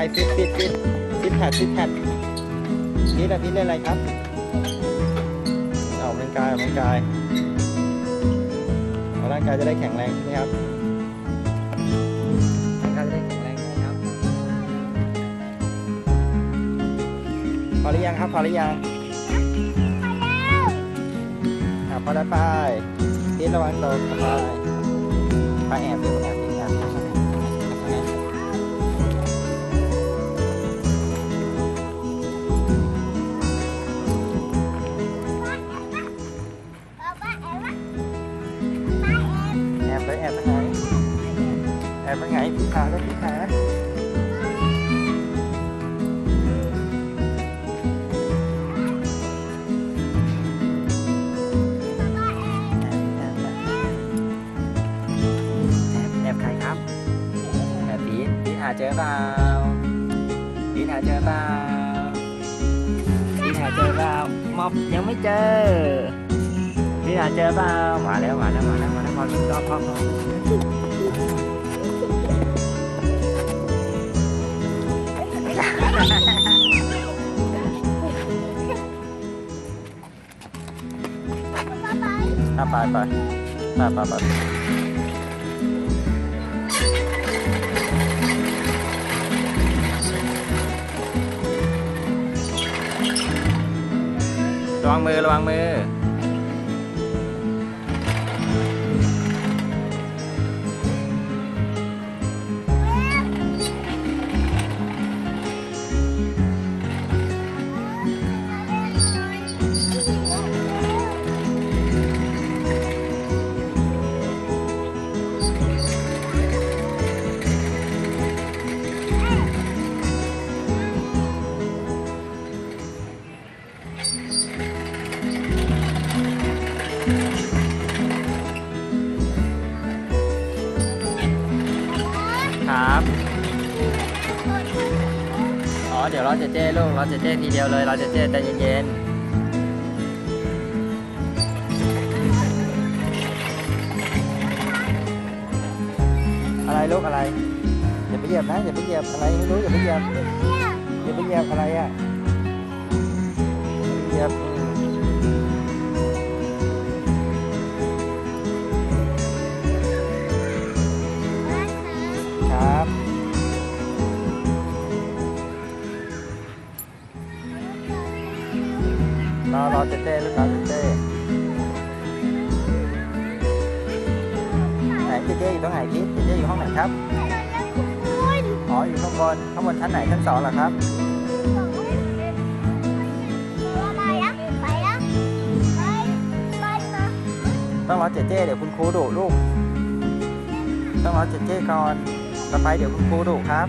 ายฟิตฟิตฟิตฟิตแพดฟิตแพดพีทอะพีทเล่นอะไรครับออกกำลังกายออกกำลังกายเอาร่างกายจะได้แข็งแรงใช่ไหมครับร่างกายจะได้แข็งแรงใช่ไหมครับพอหรือยังครับพอหรือยังอะพอได้ไปพีทระวังตกไปไปแอบดูแอบ แอบไปแอบไปไหนแอบไปไหนพี่ขาแล้วพี่ขาแอบแอบใครครับแอบพีทพีทหาเจอเปล่าพีทหาเจอเปล่าพีทหาเจอเปล่ามอบยังไม่เจอพี่อาเจอเปล่ามาแล้วมาแล้วมาแล้วมาแล้ว พอพอพอพออะไปไปไปไปไประวังมือระวังมือ เดี๋ยวเราจะเจ้ลูกเราจะเจ้ทีเดียวเลยเราจะเจ้ใจเย็นๆอะไรลูกอะไรอย่าไปเหยียบนะอย่าไปเหยียบอะไรไม่รู้อย่าไปเหยียบอย่าไปเหยียบอะไรอะเหยียบ รอรอเจเต้ลูกรอเจเต้ไหนเจเต้อยู่ตรงไหนพี่เจเต้อยู่ห้องไหนครับอ๋ออยู่ข้างบนข้างบนชั้นไหนชั้นสองเหรอครับต้องรอเจเต้เดี๋ยวคุณครูดุลูกต้องรอเจเต้ก่อนต่อไปเดี๋ยวคุณครูดุครับ